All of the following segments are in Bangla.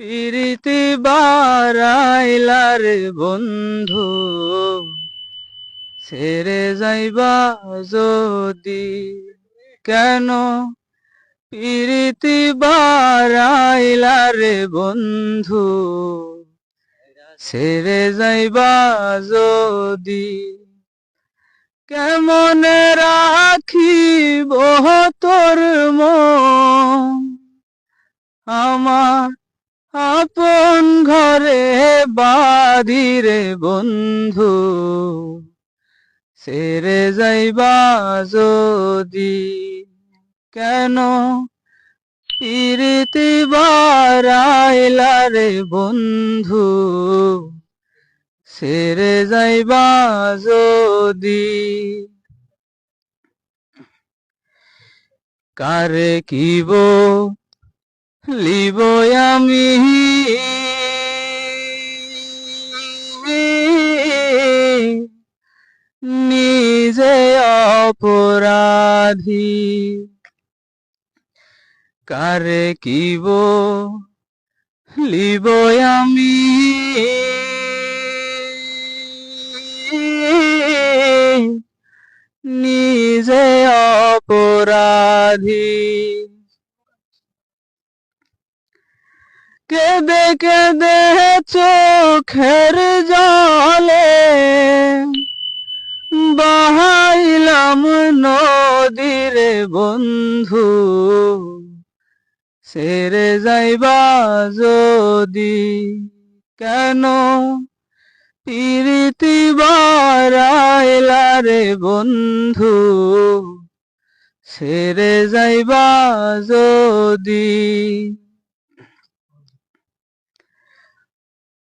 প্রীতি বারাইলার বন্ধু, ছেড়ে যাইবা যদি? কেন? প্রীতি বারাইলার বন্ধু, ছেড়ে যাইবা যদি? কেমনে রাখিব তোর মন? আমার আপন ঘরে বাদিরে বন্ধু, সেরে যাইবা যদি। কেন প্রীতি বারাইলারে বন্ধু, সেরে যাইবা যদি। কারে কিব, লিব আমি নিজে অপরাধী। কারে কিব? লিব আমি। নিজে অপরাধী। কেঁদে কেঁদে চোখের জলে? বাহাইলাম নদীরে বন্ধু, সেরে যাইবা যদি কেন? প্রীতি বারাইলারে বন্ধু, সেরে যাইবা যদি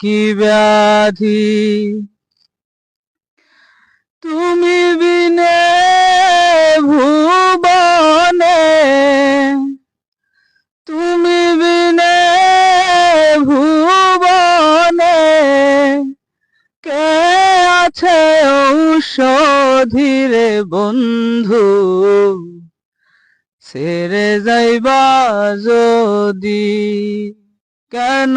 কি ব্যাধি? তুমি বিনে ভুবনে, তুমি বিনে ভুবনে, কে আছে ঔষধিরে বন্ধু? সেরে যাইবা যদি কেন?